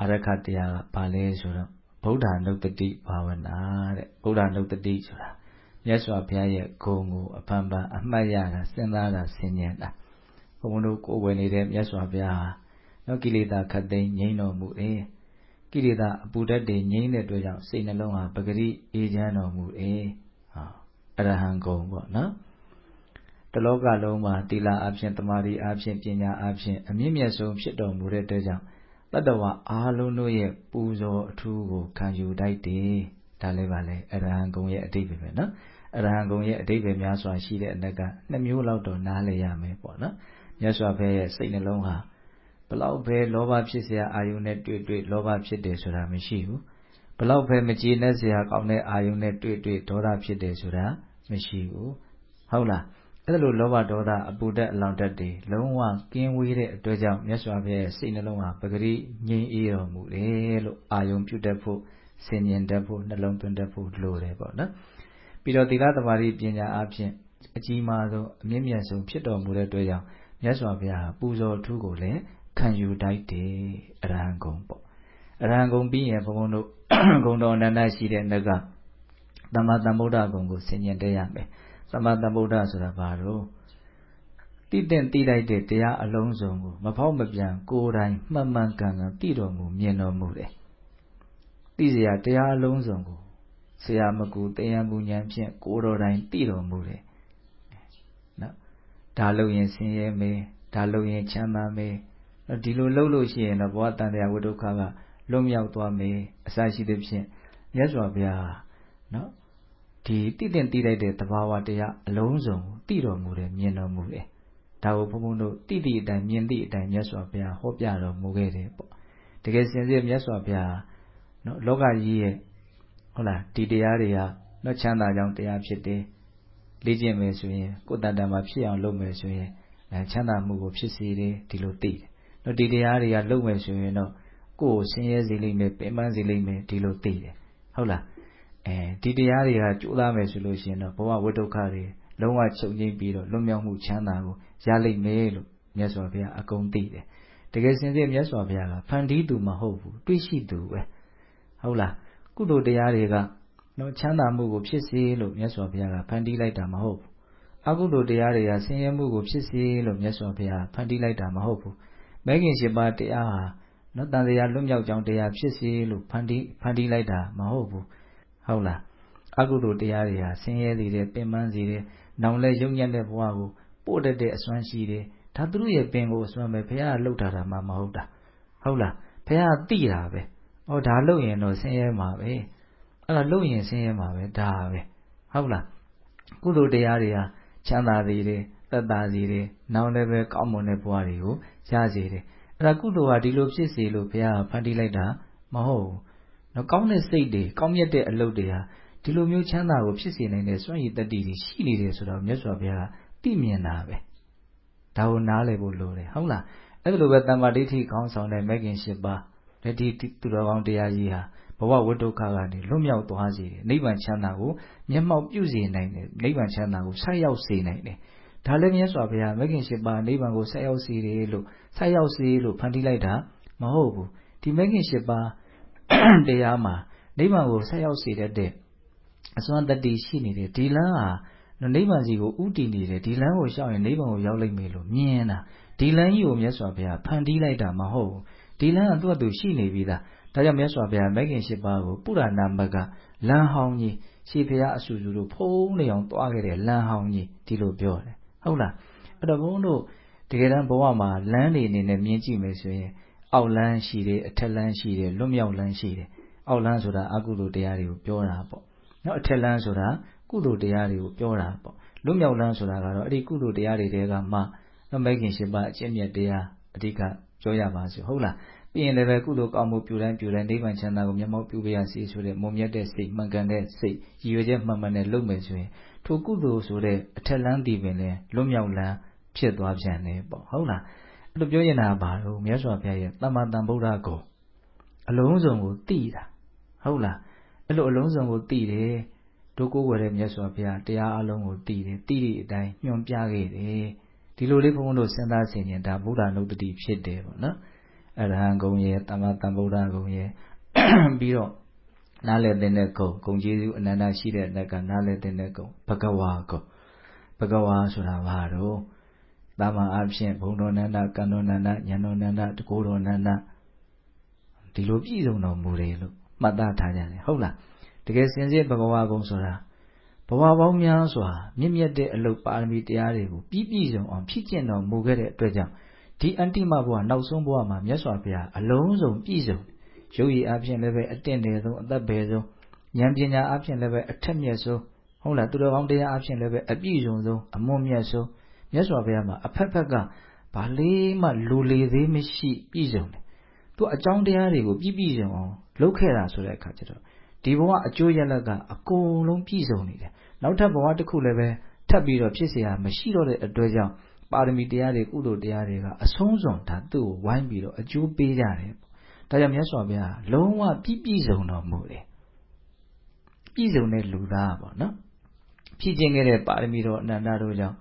အာရခတရားကဘာလဲဆိုတော့ဗုဒ္ဓနုတ္တိဘာဝနာတဲ့ဗုဒ္ဓနုတ္တိဆိုတာမြတ်စွာဘုရားရဲ့ဂုဏ်ကိုအဖန်ဖန်အမှတ်ရတာစဉ်းစားတာဆင်ញင်တာဘုံဘုံတို့ကိုယ်ဝယ်နေတဲ့မြတ်စွာဘုရားဟာနော်ကိလေသာခတ်သိမ်းငြိမ်းတော်မူတယ်ကိလေသာအပူဓာတ်တွေငြိမ်းတဲ့အတွက်ကြောင့်စိတ်နှလုံးဟာပဂရိအေးချမ်းတော်မူတယ်ဟာအရဟံဂုံပေါ့နော်တလောကလုံးမှာတိလာအဖြစ်တမာရီအဖြစ်ပညာအဖြစ်အမြင့်မြတ်ဆုံးဖြစ်တော်မူတဲ့အတွက်ကြောင့် တတ္တဝါအားလုံးတို့ရဲ့ပူဇော်အထူးကိုခံယူတတ်တယ်ဒါလည်းပါလေအရဟံဂုံရဲ့အတိတ်ပဲနော်အရဟံဂုံရဲ့အတိတ်ပဲများစွာရှိတဲ့အနက်ကနှစ်မျိုးလောက်တော့နားလည်ရမယ်ပေါ့နော်မြတ်စွာဘုရားရဲ့စိတ်နှလုံးဟာဘလောက်ပဲလောဘဖြစ်เสียအာယုန်နဲ့တွေ့တွေ့လောဘဖြစ်တယ်ဆိုတာမရှိဘူးဘလောက်ပဲမကျေနပ်เสียကောင်းတဲ့အာယုန်နဲ့တွေ့တွေ့ဒေါသဖြစ်တယ်ဆိုတာမရှိဘူးဟုတ်လား အဲ့လိုလောဘဒေါသအပူဓာတ်အလောင်ဓာတ်တွေလုံးဝကင်းဝေးတဲ့အတွက်ကြောင့်မြတ်စွာဘုရားရဲ့စိတ်နှလုံးဟာပဂရိငြိမ်းအေးတော်မူတယ်လို့အာယုန်ပြုတတ်ဖို့ဆင်ញင်တတ်ဖို့နှလုံးသွင်းတတ်ဖို့လိုတယ်ပေါ့နော်ပြီးတော့သီလသမารိပညာအဖြစ်အကြီးမားဆုံးအမြင့်မြတ်ဆုံးဖြစ်တော်မူတဲ့အတွက်ကြောင့်မြတ်စွာဘုရားပူဇော်ထူးကိုလည်းခံယူတိုက်တယ်အရဟံဂုံပေါ့အရဟံဂုံပြီးရင်ဘုံဘုံတို့ဂုံတော်အနန္တရှိတဲ့နှကသမ္မာသမ္ဗုဒ္ဓဂုံကိုဆင်ញင်တက်ရမယ် သမ္မာသမ္ဗုဒ္ဓဆိုတာဘာလို့တိတဲ့တိလိုက်တဲ့တရားအလုံးစုံကိုမဖောက်မပြန်ကိုယ်တိုင်မှန်မှန်ကန်ကန်သိတော်မူမြင်တော်မူတယ်သိစရာတရားအလုံးစုံကိုဆရာမကူတရားမူဉာဏ်ဖြင့်ကိုယ်တော်တိုင်သိတော်မူတယ်နော်ဒါလို့ရင်ဆင်းရဲမယ်ဒါလို့ရင်ချမ်းသာမယ်ဒီလိုလှုပ်လို့ရှိရင်တော့ဘဝတန်တရားဝိဒုက္ခကလွတ်မြောက်သွားမယ်အစရှိသဖြင့်မြတ်စွာဘုရားနော် ဒီတည်တင်တည်လိုက်တဲ့သဘာဝတရားအလုံးစုံကိုသိတော်မူတယ်မြင်တော်မူတယ်ဒါကိုဘုန်းဘုန်းတို့တိတိအတိုင်းမြင်သည့်အတိုင်းမြတ်စွာဘုရားဟောပြတော်မူခဲ့တယ်ပေါ့တကယ်စင်စစ်မြတ်စွာဘုရားနော်လောကကြီးရဲ့ဟုတ်လားဒီတရားတွေဟာနော်ချမ်းသာကြောင်းတရားဖြစ်တယ်လေ့ကျင့်မယ်ဆိုရင်ကိုယ်တန်တန်မှာဖြစ်အောင်လုပ်မယ်ဆိုရင်အဲချမ်းသာမှုကိုဖြစ်စေတယ်ဒီလိုသိတယ်နော်ဒီတရားတွေကလုပ်မယ်ဆိုရင်တော့ကိုယ်ကိုဆင်းရဲစေလိမ့်မယ်ပင်ပန်းစေလိမ့်မယ်ဒီလိုသိတယ်ဟုတ်လား အဲဒီတရားတွေကကြိုးစားမယ်ဆိုလို့ရှိရင်တော့ဘဝဝိဒုက္ခတွေလုံးဝချုပ်ငြိမ့်ပြီးတော့လွတ်မြောက်မှုချမ်းသာကိုရလိမ့်မယ်လို့မြတ်စွာဘုရားအကုန်သိတယ်တကယ်စင်စစ်မြတ်စွာဘုရားကဖန်တီးသူမဟုတ်ဘူးတွေးရှိသူပဲဟုတ်လားကုသိုလ်တရားတွေကနော်ချမ်းသာမှုကိုဖြစ်စေလို့မြတ်စွာဘုရားကဖန်တီးလိုက်တာမဟုတ်ဘူးအကုသိုလ်တရားတွေကဆင်းရဲမှုကိုဖြစ်စေလို့မြတ်စွာဘုရားဖန်တီးလိုက်တာမဟုတ်ဘူးမဲခင်ရှင်ပါတရားဟာနော်တန်တရားလွတ်မြောက်ကြောင်းတရားဖြစ်စေလို့ဖန်တီးဖန်တီးလိုက်တာမဟုတ်ဘူး ဟုတ်လားအကုသိုလ်တရားတွေဟာဆင်းရဲစေတယ်ပင်ပန်းစေတယ်နောင်လဲယုံညံ့တဲ့ဘဝကိုပို့တတ်တဲ့အစွမ်းရှိတယ်ဒါသူတို့ရဲ့ပင်ကိုအစွမ်းပဲဘုရားကလှုပ်ထားတာမှမဟုတ်တာဟုတ်လားဘုရားသိတာပဲဩဒါလှုပ်ရင်တော့ဆင်းရဲမှာပဲအဲ့ဒါလှုပ်ရင်ဆင်းရဲမှာပဲဒါပဲဟုတ်လားကုသိုလ်တရားတွေဟာချမ်းသာစေတယ်သက်သာစေတယ်နောင်လည်းပဲကောင်းမွန်တဲ့ဘဝတွေကိုရစေတယ်အဲ့ဒါကုသိုလ်ဟာဒီလိုဖြစ်စေလို့ဘုရားကဖန်တီးလိုက်တာမဟုတ်ဘူး နော်ကောင်းတဲ့စိတ်တွေကောင်းမြတ်တဲ့အလုပ်တွေဟာဒီလိုမျိုးချမ်းသာကိုဖြစ်စေနိုင်တဲ့စွန့်ရည်တတ္တိတွေရှိနေတယ်ဆိုတော့မြတ်စွာဘုရားကသိမြင်တာပဲဒါကိုနားလည်ဖို့လိုတယ်ဟုတ်လားအဲ့လိုပဲတမ္မာဒိဋ္ဌိခေါင်းဆောင်တဲ့မဂ်ခင်၈ပါးလက်ဒီသူတော်ကောင်းတရားကြီးဟာဘဝဝိဒုက္ခကနေလွတ်မြောက်သွားစေတယ်နိဗ္ဗာန်ချမ်းသာကိုမျက်မှောက်ပြုစေနိုင်တယ်နိဗ္ဗာန်ချမ်းသာကိုဆက်ရောက်စေနိုင်တယ်ဒါလည်းမြတ်စွာဘုရားမဂ်ခင်၈ပါးနိဗ္ဗာန်ကိုဆက်ရောက်စေတယ်လို့ဆက်ရောက်စေလို့ဖန်တီးလိုက်တာမဟုတ်ဘူးဒီမဂ်ခင်၈ပါး တရားမှာနိဗ္ဗာန်ကိုဆက်ရောက်စေတဲ့အစွမ်းတတ္တိရှိနေတယ်ဒီလမ်းဟာနိဗ္ဗာန်စီကိုဥတည်နေတယ်ဒီလမ်းကိုရှောက်ရင်နိဗ္ဗာန်ကိုရောက်လိမ့်မယ်လို့မြင်တာဒီလမ်းကြီးကိုမြတ်စွာဘုရားဖန်တီးလိုက်တာမဟုတ်ဘူးဒီလမ်းကသူ့အတူရှိနေပြီးသားဒါကြောင့်မြတ်စွာဘုရားမဂ်ခင်၈ပါးကိုပုရဏမကလမ်းဟောင်းကြီးရှေးဘုရားအဆူဆူတို့ဖုံးနေအောင်တွားခဲ့တဲ့လမ်းဟောင်းကြီးဒီလိုပြောတယ်ဟုတ်လားအဲ့တော့ဘုန်းတို့တကယ်တမ်းဘဝမှာလမ်းတွေအနေနဲ့မြင်ကြည့်မယ်ဆိုရင် အောက်လမ်းရှိတယ်အထက်လမ်းရှိတယ်လွတ်မြောက်လမ်းရှိတယ်အောက်လမ်းဆိုတာအကုသိုလ်တရားတွေကိုပြောတာပေါ့နော်အထက်လမ်းဆိုတာကုသိုလ်တရားတွေကိုပြောတာပေါ့လွတ်မြောက်လမ်းဆိုတာကတော့အဲ့ဒီကုသိုလ်တရားတွေတဲကမှနော်မိခင်ရှင်ပါအကျင့်မြတ်တရားအဓိကပြောရပါစို့ဟုတ်လားပြီးရင်လည်းပဲကုသိုလ်ကောင်းမှုပြုတိုင်းပြုတိုင်းနိဗ္ဗာန်ချမ်းသာကိုမျက်မှောက်ပြုပြရစီဆိုတဲ့မုံမြတ်တဲ့စိတ်မှန်ကန်တဲ့စိတ်ရည်ရွယ်ချက်မှန်မှန်နဲ့လုပ်မယ်ဆိုရင်ထိုကုသိုလ်ဆိုတဲ့အထက်လမ်းတည်ပင်လဲလွတ်မြောက်လမ်းဖြစ်သွားပြန်တယ်ပေါ့ဟုတ်လား အဲ့လိုပြောရင်တာဘာလို့မြတ်စွာဘုရားရဲ့တမ္မာတန်ဗုဒ္ဓကိုအလုံးစုံကိုသိတာဟုတ်လားအဲ့လိုအလုံးစုံကိုသိတယ်တို့ကိုယ်ဝယ်တဲ့မြတ်စွာဘုရားတရားအလုံးကိုသိတယ်သိတဲ့အတိုင်းညွှန်ပြခဲ့တယ်ဒီလိုလေးဘုန်းဘုန်းတို့စဉ်းစားဆင်ခြင်ဒါဗုဒ္ဓနုတ္တိဖြစ်တယ်ပေါ့နော်အရဟံဂုံရဲ့သမ္မာသမ္ဗုဒ္ဓဂုံရဲ့ပြီးတော့နားလည်တဲ့ဂုံဂုံကျေးဇူးအနန္တရှိတဲ့တက်ကနားလည်တဲ့ဂုံဘဂဝါဂုံဘဂဝါဆိုတာဘာတော့ တာမန်အဖြစ်ဘုံတော်နန္ဒကံတော်နန္ဒဉာဏ်တော်နန္ဒတကိုယ်တော်နန္ဒဒီလိုပြည့်စုံတော်မူတယ်လို့မှတ်သားထားကြတယ်ဟုတ်လားတကယ်စင်စစ်ဘဂဝါဂုံဆိုတာဘဝပေါင်းများစွာမြင့်မြတ်တဲ့အလုပ်ပါရမီတရားတွေကိုပြည့်ပြည့်စုံအောင်ဖြည့်ကျင့်တော်မူခဲ့တဲ့အတွက်ကြောင့်ဒီအန္တိမဘဝနောက်ဆုံးဘဝမှာမြတ်စွာဘုရားအလုံးစုံပြည့်စုံရုပ်ရည်အဖြစ်လည်းပဲအတင့်တယ်ဆုံးအသက်ပဲဆုံးဉာဏ်ပညာအဖြစ်လည်းပဲအထက်မြတ်ဆုံးဟုတ်လားသူတော်ကောင်းတရားအဖြစ်လည်းပဲအပြည့်စုံဆုံးအမွန်မြတ်ဆုံး မြတ်စွာဘုရားမှာအဖက်ဖက်ကဘာလေးမှလူလေသေးမရှိပြည့်စုံတယ်သူအကြောင်းတရားတွေကိုပြည့်ပြည့်စုံအောင်လုပ်ခဲ့တာဆိုတဲ့အခါကျတော့ဒီဘဝအကျိုးရလဒ်ကအကုန်လုံးပြည့်စုံနေတယ်နောက်ထပ်ဘဝတစ်ခုလည်းပဲထပ်ပြီးတော့ဖြစ်เสียမရှိတော့တဲ့အတွက်ကြောင့်ပါရမီတရားတွေကုသိုလ်တရားတွေကအဆုံးစွန်ဒါသူ့ကိုဝိုင်းပြီးတော့အကျိုးပေးကြတယ်ဒါကြောင့်မြတ်စွာဘုရားလုံးဝပြည့်ပြည့်စုံတော်မူတယ်ပြည့်စုံတဲ့လူသားပေါ့နော်ဖြည့်ခြင်းခဲ့တဲ့ပါရမီတော်အနန္တတို့ကြောင့်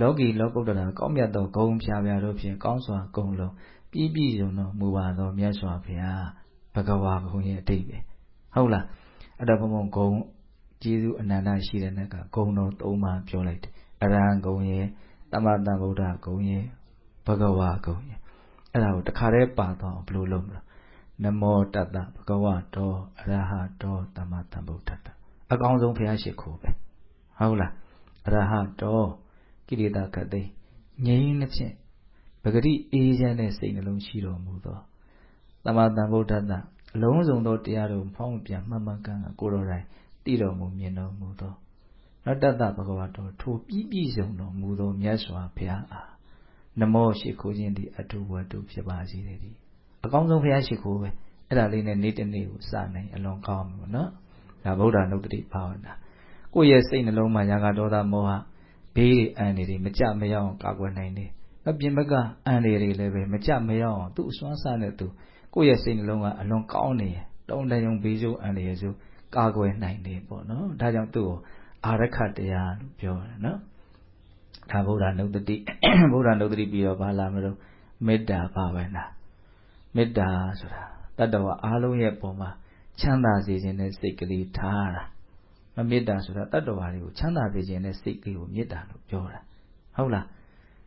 လောကီလောကုတ္တရာကောင်းမြတ်သောဂုံဖြာဖြာတို့ဖြင့်ကောင်းစွာဂုံလုံးပြည့်ပြည့်စုံတော်မူပါသောမြတ်စွာဘုရားဘဂဝါဘုံရဲ့အတိတ်ပဲဟုတ်လားအဲ့တော့ဘုံဘုံဂုံကျေးဇူးအနန္တရှိတဲ့နက်ကဂုံတော်၃ပါးပြောလိုက်တယ်အရဟံဂုံရဲ့တမ္မတန်ဗုဒ္ဓဂုံရဲ့ဘဂဝါဂုံရဲ့အဲ့ဒါကိုတခါတည်းပါတော့ဘယ်လိုလုပ်မလဲနမောတတ္တဘဂဝတောအရဟတောတမ္မတန်ဗုဒ္ဓတအကောင်းဆုံးဘုရားရှိခိုးပဲဟုတ်လားအရဟတော ကိရိတာခတ်သိငြိမ်းနှဖြင့်ပဂတိအေးချမ်းတဲ့စိတ်နှလုံးရှိတော်မူသောတမ္မတန်ဗုဒ္ဓတအလုံးစုံသောတရားတို့ဖောင်းပြန်မှန်မှန်ကန်ကန်ကိုယ်တော်တိုင်တည်တော်မူမြင်တော်မူသောနတ္တတဘဂဝတောထိုပြည့်ပြည့်စုံတော်မူသောမြတ်စွာဘုရားအားနမောရှိခိုးခြင်းသည်အထုဝတ္ထုဖြစ်ပါစေတည်းအကောင်းဆုံးဘုရားရှိခိုးပဲအဲ့ဒါလေးနဲ့နေ့တနေ့ကိုစနိုင်အလွန်ကောင်းမှာနော်ဒါဗုဒ္ဓနုတ္တိဘာဝနာကိုယ့်ရဲ့စိတ်နှလုံးမှာညာကဒေါသမောဟ ဘေးတွေအန္တရာယ်မကြမရောက်အောင်ကာကွယ်နိုင်တယ်အပြင်ဘက်ကအန္တရာယ်တွေလည်းပဲမကြမရောက်အောင်သူ့အစွမ်းစားနဲ့သူကိုယ့်ရဲ့စိတ်နှလုံးကအလွန်ကောင်းနေတယ်တုံးတယုံဘေးကျိုးအန္တရာယ်ဆိုကာကွယ်နိုင်တယ်ပေါ့နော်ဒါကြောင့်သူ့ကိုအာရခတရားလို့ပြောတယ်နော်ဒါဗုဒ္ဓနုတ္တိဗုဒ္ဓနုတ္တိပြီးတော့ဘာလာမလို့မေတ္တာဘာဝနာမေတ္တာဆိုတာတတ္တဝအားလုံးရဲ့ပုံမှာချမ်းသာစေခြင်းနဲ့စိတ်ကလေးထားတာ မမေတ္တာဆိုတာတတ္တဝါတွေကိုချမ်းသာစေခြင်းနဲ့စိတ်ကလေးကိုမေတ္တာလို့ပြောတာဟုတ်လား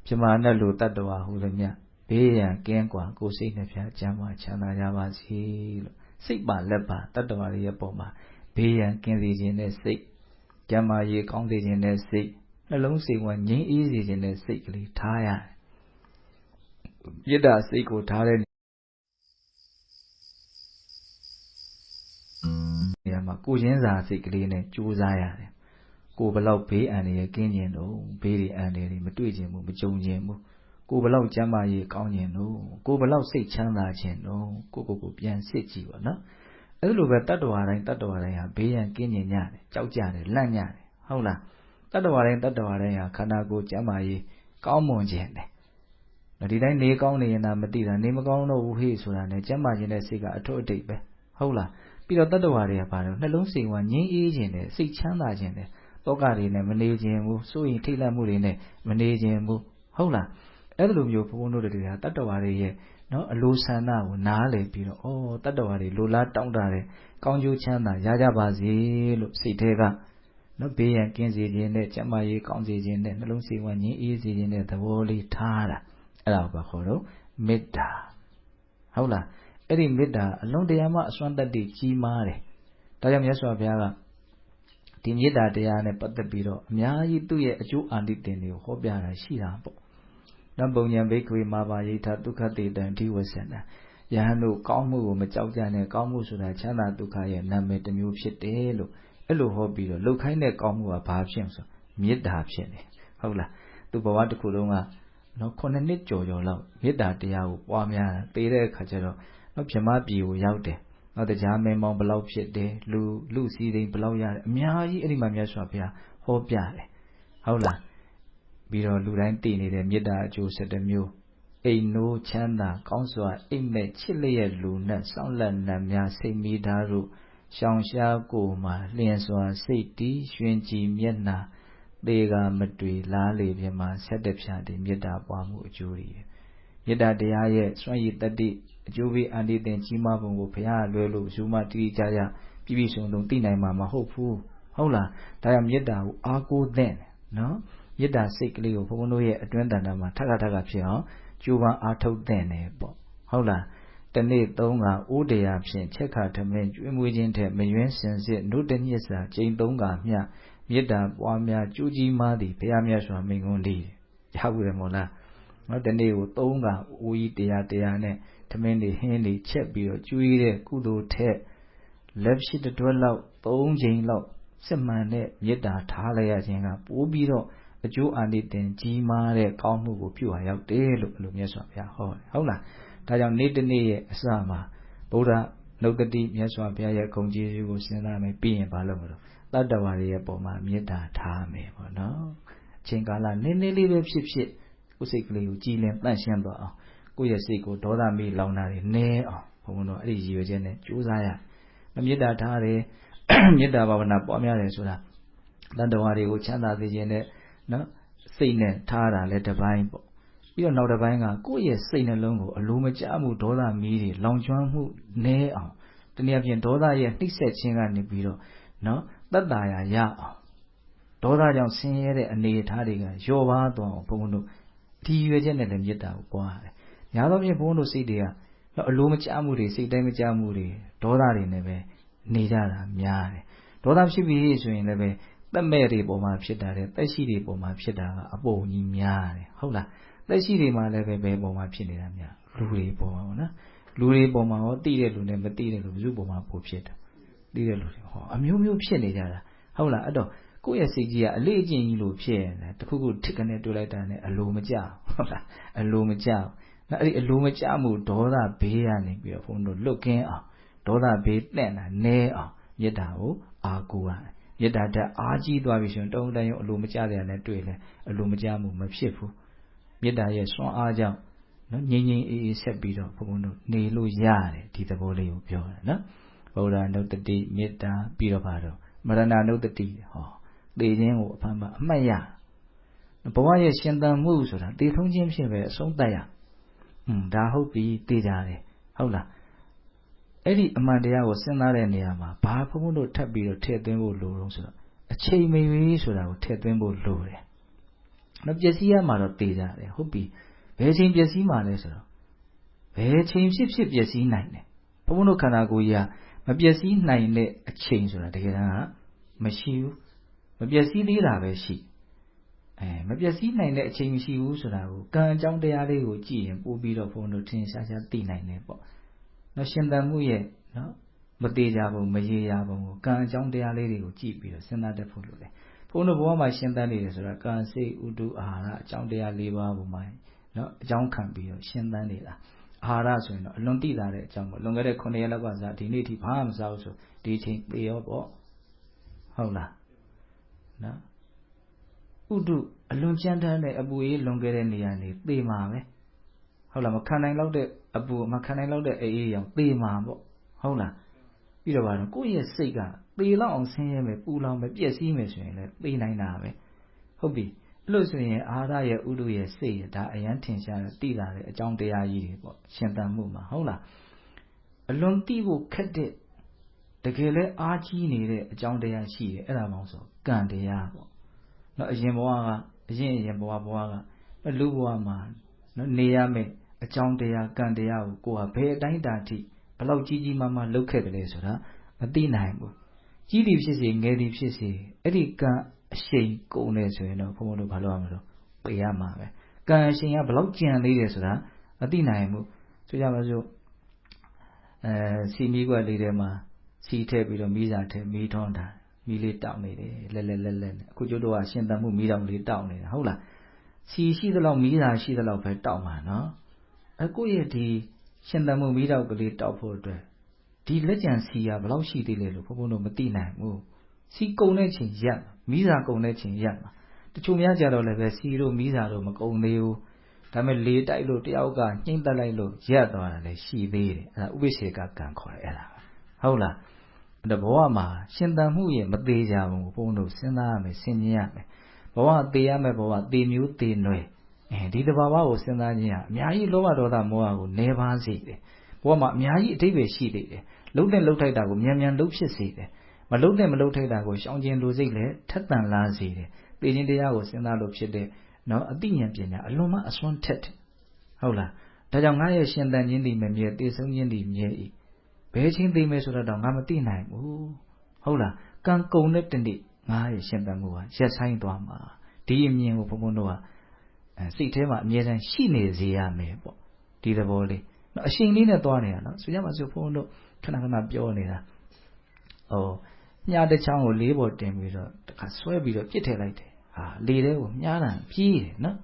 ပြမာနဲ့လူတတ္တဝါဟူသည်မြဘေးရန်ကင်းကွာကိုယ်စိတ်နှဖျားချမ်းသာချမ်းသာကြပါစေလို့စိတ်ပါလက်ပါတတ္တဝါတွေရဲ့ပုံမှာဘေးရန်ကင်းစေခြင်းနဲ့စိတ်ကျမ်းမာရေးကောင်းစေခြင်းနဲ့စိတ်နှလုံးစိတ်ဝငြိမ်းအေးစေခြင်းနဲ့စိတ်ကလေးထားရတယ်။မေတ္တာစိတ်ကိုထားတဲ့ နေရာမှာကိုချင်းစာစိတ်ကလေးနဲ့ကြိုးစားရတယ်။ကိုဘလောက်ဘေးအန္တရာယ်ကင်းခြင်းတော့ဘေးတွေအန္တရာယ်တွေမတွေ့ခြင်းဘူးမကြုံခြင်းဘူးကိုဘလောက်ကျမ်းမာရေးကောင်းခြင်းတော့ကိုဘလောက်စိတ်ချမ်းသာခြင်းတော့ကိုကိုကိုပြန်စစ်ကြည့်ပါနော်။အဲ့လိုပဲတတ္တဝါတိုင်းတတ္တဝါတိုင်းဟာဘေးရန်ကင်းကျင်ကြတယ်ကြောက်ကြတယ်လန့်ကြတယ်ဟုတ်လားတတ္တဝါတိုင်းတတ္တဝါတိုင်းဟာခန္ဓာကိုယ်ကျမ်းမာရေးကောင်းမွန်ခြင်းတယ်ဒီတိုင်းနေကောင်းနေရင်သာမသိတာနေမကောင်းတော့ဘူးဟေ့ဆိုတာနဲ့ကျမ်းမာခြင်းတဲ့စိတ်ကအထွတ်အတိတ်ပဲဟုတ်လား ပြီးတော့တတ္တဝါတွေကဘာလို့နှလုံးစိတ်ဝငြင်းအေးခြင်းတယ်စိတ်ချမ်းသာခြင်းတယ်တောကတွေနဲ့မနေခြင်းဘူးစိုးရင်ထိတ်လန့်မှုတွေနဲ့မနေခြင်းဘူးဟုတ်လားအဲ့လိုမျိုးဘုန်းဘုန်းတို့တွေကတတ္တဝါတွေရဲ့နော်အလိုဆန္ဒကိုနားလည်ပြီးတော့ဩတတ္တဝါတွေလိုလားတောင်းတတဲ့ကောင်းကျိုးချမ်းသာရကြပါစေလို့စိတ်ထဲကနော်ဘေးရန်ကင်းစေခြင်းနဲ့ကျမကြီးကောင်းစေခြင်းနဲ့နှလုံးစိတ်ဝမ်းငြိမ်းအေးစေခြင်းနဲ့သဘောလေးထားတာအဲ့ဒါကိုခေါ်တော့မေတ္တာဟုတ်လား အဲ့ဒီမေတ္တာအလုံးတရားမှအစွမ်းတတ္တိကြီးမားတယ်ဒါကြောင့်မြတ်စွာဘုရားကဒီမေတ္တာတရားနဲ့ပတ်သက်ပြီးတော့အများကြီးသူ့ရဲ့အကျိုးအာနိသင်တွေကိုဟောပြတာရှိတာပေါ့နပုံညာဘိက္ခွေမာပါယိထဒုက္ခတေတံဒီဝဆန္တယဟန်တို့ကောင်းမှုကိုမကြောက်ကြနဲ့ကောင်းမှုဆိုတာချမ်းသာဒုက္ခရဲ့နာမည်တစ်မျိုးဖြစ်တယ်လို့အဲ့လိုဟောပြီးတော့လှုပ်ခိုင်းတဲ့ကောင်းမှုကဘာဖြစ်ဆိုမေတ္တာဖြစ်နေဟုတ်လားသူဘဝတစ်ခုလုံးကနော်ခုနှစ်နှစ်ကြော်ကြော်လောက်မေတ္တာတရားကိုပွားများပေးတဲ့အခါကျတော့ နော်ပြမပြည်ကိုရောက်တယ်နော်တရားမင်းမောင်ဘလောက်ဖြစ်တယ်လူလူစည်းစိမ်ဘလောက်ရတယ်အများကြီးအဲ့ဒီမှာမြတ်စွာဘုရားဟောပြတယ်ဟုတ်လားပြီးတော့လူတိုင်းတည်နေတဲ့မေတ္တာအကျိုး7မျိုးအိမ်နိုးချမ်းသာကောင်းစွာအိမ်မက်ချစ်လျက်လူနဲ့စောင့်လက်နံများစိတ်မိသားတို့ရှောင်ရှားကိုမှလျင်စွာစိတ်တီးရွှင်ကြည်မျက်နာသေကမတွေ့လားလေပြမှာဆက်တဖြာဒီမေတ္တာပွားမှုအကျိုးတွေ မေတ္တာတရားရဲ့စွမ်းရည်တတ္တိအကျိုးပေးအန္တိသင်ကြီးမားပုံကိုဘုရားလွယ်လို့ဘယ်သူမှတိတိကျကျပြည့်ပြည့်စုံစုံသိနိုင်မှာမဟုတ်ဘူးဟုတ်လားဒါကြောင့်မေတ္တာကိုအားကိုးသင့်တယ်နော်မေတ္တာစိတ်ကလေးကိုဘုန်းဘုန်းတို့ရဲ့အတွင်းတန်တာမှာထပ်ထပ်ထပ်ဖြစ်အောင်ကြိုးပမ်းအားထုတ်သင့်တယ်ပေါ့ဟုတ်လားတနေ့သုံးကအိုးတရားဖြင့်ချက်ခါထမင်းကျွေးမွေးခြင်းထက်မယွင်းစင်စစ်နုတညစ်စာကျိန်သုံးကမျှမေတ္တာပွားများကြိုးကြီးမားသည်ဘုရားမြတ်စွာမိန့်ခွန်းသည်ရဘူးတယ်မို့လား နော်တနေ့ကိုသုံးကအိုးကြီးတရားတရားနဲ့ထမင်းတွေဟင်းတွေချက်ပြီးတော့ကျွေးတဲ့ကုသိုလ်ထက်လက်ရှိတွက်လောက်၃ချိန်လောက်စစ်မှန်တဲ့မေတ္တာထားလိုက်ရခြင်းကပိုးပြီးတော့အကျိုးအာနိသင်ကြီးမားတဲ့ကောင်းမှုကိုပြုဟာရောက်တယ်လို့ဘုလိုမြတ်စွာဘုရားဟောတယ်ဟုတ်လားဒါကြောင့်နေ့တစ်နေ့ရဲ့အစမှာဗုဒ္ဓနှုတ်တိမြတ်စွာဘုရားရဲ့ဂုဏ်ကျေးဇူးကိုစဉ်းစားမယ်ပြီးရင်ဘာလုပ်မလို့တတ္တဝါတွေရဲ့ပုံမှာမေတ္တာထားမယ်ပေါ့နော်အချိန်ကာလနည်းနည်းလေးပဲဖြစ်ဖြစ် ကိုယ်စိတ်ကလေးကိုကြည်လင်တန့်ရှင်းသွားအောင်ကိုယ့်ရဲ့စိတ်ကိုဒေါသမေးလောင်တာတွေနည်းအောင်ဘုံဘုံတော့အဲ့ဒီရည်ရွယ်ချက်နဲ့ကြိုးစားရမေတ္တာထားတယ်မေတ္တာဘာဝနာပွားများတယ်ဆိုတာတတ္တဝါတွေကိုချမ်းသာစေခြင်းနဲ့နော်စိတ်နဲ့ထားတာလည်းတစ်ပိုင်းပေါ့ပြီးတော့နောက်တစ်ပိုင်းကကိုယ့်ရဲ့စိတ်နှလုံးကိုအလိုမကျမှုဒေါသမီးတွေလောင်ကျွမ်းမှုနည်းအောင်တနည်းအားဖြင့်ဒေါသရဲ့နှိမ့်ဆက်ခြင်းကနေပြီးတော့နော်တတ်တာရရအောင်ဒေါသကြောင့်ဆင်းရဲတဲ့အနေအထားတွေကလျော့ပါသွားအောင်ဘုန်းဘုန်းတို့ ဒီရွယ်ချက်နဲ့လည်းမေတ္တာကိုပွားရတယ်။ညာသောဖြင့်ဘုန်းဘုန်းတို့စိတ်တွေကတော့အလိုမကျမှုတွေစိတ်တိုင်းမကျမှုတွေဒေါသတွေနဲ့ပဲနေကြတာများတယ်။ဒေါသဖြစ်ပြီဆိုရင်လည်းပဲတက်မဲ့တွေပေါ်မှာဖြစ်တာတဲ့တက်ရှိတွေပေါ်မှာဖြစ်တာကအပုံကြီးများတယ်ဟုတ်လားတက်ရှိတွေမှာလည်းပဲဘယ်ပေါ်မှာဖြစ်နေတာများလူတွေပေါ်မှာပေါ့နော်လူတွေပေါ်မှာရောတိတဲ့လူနဲ့မတိတဲ့လူဘယ်သူပေါ်မှာပိုဖြစ်တယ်တိတဲ့လူတွေဟောအမျိုးမျိုးဖြစ်နေကြတာဟုတ်လားအဲ့တော့ ကိုယ့်ရဲ့စိတ်ကြီးကအလေးအကျင့်ကြီးလို့ဖြစ်နေတယ်တခုခုထစ်ကနေတွေ့လိုက်တာနဲ့အလိုမကျဟုတ်လားအလိုမကျနော်အဲ့ဒီအလိုမကျမှုဒေါသဘေးကနေပြီးတော့ဘုန်းတို့လွတ်ကင်းအောင်ဒေါသဘေးတန့်တာနည်းအောင်မေတ္တာကိုအာကိုရတယ်မေတ္တာဓာတ်အားကြီးသွားပြီဆိုရင်တုံးတန်ရုံအလိုမကျတဲ့အနဲ့တွေ့လဲအလိုမကျမှုမဖြစ်ဘူးမေတ္တာရဲ့စွမ်းအားကြောင့်နော်ငြိမ်ငြိမ်အေးအေးဆက်ပြီးတော့ဘုန်းဘုန်းတို့နေလို့ရတယ်ဒီသဘောလေးကိုပြောတယ်နော်ဗုဒ္ဓနုတ္တိမေတ္တာပြီးတော့ပါတော့မရဏနုတ္တိဟော သေခြင်းကိုအဖန်ဖန်အမှတ်ရဘဝရဲ့ရှင်သန်မှုဆိုတာသေထုံးခြင်းဖြစ်ပဲအဆုံးသတ်ရอืมဒါဟုတ်ပြီသိကြတယ်ဟုတ်လားအဲ့ဒီအမှန်တရားကိုစဉ်းစားတဲ့နေရာမှာဘာဘုံဘုံတို့ထပ်ပြီးတော့ထည့်သွင်းဖို့လိုတော့ဆိုတော့အချိန်မရွေးဆိုတာကိုထည့်သွင်းဖို့လိုတယ်။နော်ပျက်စီးရမှာတော့သိကြတယ်ဟုတ်ပြီ။ဘယ်ချိန်ပျက်စီးမှာလဲဆိုတော့ဘယ်ချိန်ဖြစ်ဖြစ်ပျက်စီးနိုင်တယ်။ဘုံဘုံတို့ခန္ဓာကိုယ်ကြီးကမပျက်စီးနိုင်တဲ့အချိန်ဆိုတာတကယ်တမ်းကမရှိဘူး။ မပျက်စီးသေးတာပဲရှိ။အဲမပျက်စီးနိုင်တဲ့အချိန်မရှိဘူးဆိုတာကိုကံအကြောင်းတရားလေးကိုကြည့်ရင်ပို့ပြီးတော့ဘုံတို့ထင်ရှားရှားသိနိုင်တယ်ပေါ့။နော်ရှင်သန်မှုရဲ့နော်မသေးကြဘူးမရေရာဘူးကံအကြောင်းတရားလေးတွေကိုကြည့်ပြီးတော့စဉ်းစားတတ်ဖို့လိုတယ်ဘုန်းတော်ဘဝမှာရှင်သန်နေတယ်ဆိုတာကံစိတ်ဥဒုအာဟာရအကြောင်းတရား၄ပါးပုံမှာနော်အကြောင်းခံပြီးတော့ရှင်သန်နေတာအာဟာရဆိုရင်တော့အလွန်တိလာတဲ့အကြောင်းပေါ့လွန်ခဲ့တဲ့9ရက်လောက်ကစားဒီနေ့ထိဘာမှမစားဘူးဆိုဒီချိန်သေရောပေါ့ဟုတ်လား နော်ဥဒုအလွန်ကြမ်းတမ်းတဲ့အပူအေးလွန်ခဲ့တဲ့နေရာနေသေမှာပဲဟုတ်လားမခံနိုင်လောက်တဲ့အပူမခံနိုင်လောက်တဲ့အေးအေးရောင်သေမှာပေါ့ဟုတ်လားပြီးတော့ဗါတော့ကိုယ့်ရဲ့စိတ်ကသေလောက်အောင်ဆင်းရဲမယ်ပူလောင်မယ်ပျက်စီးမယ်ဆိုရင်လည်းသေနိုင်တာပဲဟုတ်ပြီအဲ့လိုဆိုရင်အာရရဲ့ဥဒုရဲ့စိတ်ရဒါအရန်ထင်ရှားတယ်တိလာတဲ့အကြောင်းတရားကြီးတွေပေါ့ရှင်သန်မှုမှာဟုတ်လားအလွန်တိဖို့ခက်တဲ့ တကယ်လဲအားကြီးနေတဲ့အကြောင်းတရားရှိတယ်အဲ့ဒါမှမဟုတ်ဆိုကံတရားပေါ့နော်အရင်ဘဝကအရင်အရင်ဘဝဘဝကလူဘဝမှာနော်နေရမယ်အကြောင်းတရားကံတရားကိုကိုယ်ကဘယ်အတိုင်းတာထိဘလောက်ကြီးကြီးမားမားလုပ်ခဲ့တယ်လဲဆိုတာမသိနိုင်ဘူးကြီးသည်ဖြစ်စေငယ်သည်ဖြစ်စေအဲ့ဒီကံအရှိန်ကုန်နေဆိုရင်တော့ဘုန်းဘုန်းတို့ဘာလုပ်ရမလို့ပေးရမှာပဲကံအရှိန်ကဘလောက်ကြံသေးတယ်ဆိုတာမသိနိုင်ဘူးဆိုကြပါစို့အဲစီမီးကွက်လေးထဲမှာ စီထည့်ပြီးတော့မီးစာထည့်မီးထွန်းတာမီးလေးတောက်နေတယ်လဲလဲလဲလဲအခုကျတို့ကရှင်သန်မှုမီးတောင်လေးတောက်နေတာဟုတ်လားစီရှိသလောက်မီးစာရှိသလောက်ပဲတောက်မှာနော်အကိုရဲ့ဒီရှင်သန်မှုမီးတောက်ကလေးတောက်ဖို့အတွက်ဒီလက်ကြံစီကဘယ်လောက်ရှိသေးလဲလို့ဘုန်းဘုန်းတို့မသိနိုင်ဘူးစီကုံတဲ့ချိန်ရက်မီးစာကုံတဲ့ချိန်ရက်မှာတချို့များကြတော့လည်းပဲစီတို့မီးစာတို့မကုံသေးဘူးဒါပေမဲ့လေတိုက်လို့တယောက်ကညှိမ့်တက်လိုက်လို့ရက်သွားတာလည်းရှိသေးတယ်အဲဒါဥပိ္ပစေကကံခေါ်တယ်အဲ့ဒါဟုတ်လား တဘဝမှာရှင်သန်မှုရဲ့မသေးကြဘူးဘုန်းတို့စဉ်းစားရမယ်ဆင်ခြင်ရမယ်ဘဝသေရမယ်ဘဝသေမျိုးသေနွယ်အဲဒီတဘာဝကိုစဉ်းစားခြင်းဟာအများကြီးလောဘဒေါသမောဟကိုနေပါစေတယ်ဘဝမှာအများကြီးအတိတ်ပဲရှိသေးတယ်လှုပ်တဲ့လှုပ်ထိုက်တာကိုမြန်မြန်လှုပ်ဖြစ်စေတယ်မလှုပ်တဲ့မလှုပ်ထိုက်တာကိုရှောင်ကျင်လိုစိတ်လည်းထက်သန်လာစေတယ်ပေခြင်းတရားကိုစဉ်းစားလို့ဖြစ်တဲ့နော်အသိဉာဏ်ပညာအလွန်မှအစွမ်းထက်တယ်ဟုတ်လားဒါကြောင့်ငါရဲ့ရှင်သန်ခြင်းဒီမမြဲတည်ဆုံးခြင်းဒီမြဲဤ ဘယ်ချင်းသိမယ်ဆိုတော့ငါမသိနိုင်ဘူးဟုတ်လားကံကုန်တဲ့တနေ့ငါရဲ့ရှင်သန်မှုဟာရက်ဆိုင်သွားမှာဒီအမြင်ကိုဘုံဘုံတို့ကစိတ်ထဲမှာအမြဲတမ်းရှိနေစေရမယ်ပေါ့ဒီသဘောလေးနော်အရှင်လေးနဲ့သွားနေတာနော်ဆိုကြပါစို့ဘုံတို့ခဏခဏပြောနေတာဟိုမြားတစ်ချောင်းကိုလေးပေါ်တင်ပြီးတော့တခါဆွဲပြီးတော့ပြစ်ထည့်လိုက်တယ်ဟာလေထဲကိုမြားတာပြေးတယ်နော်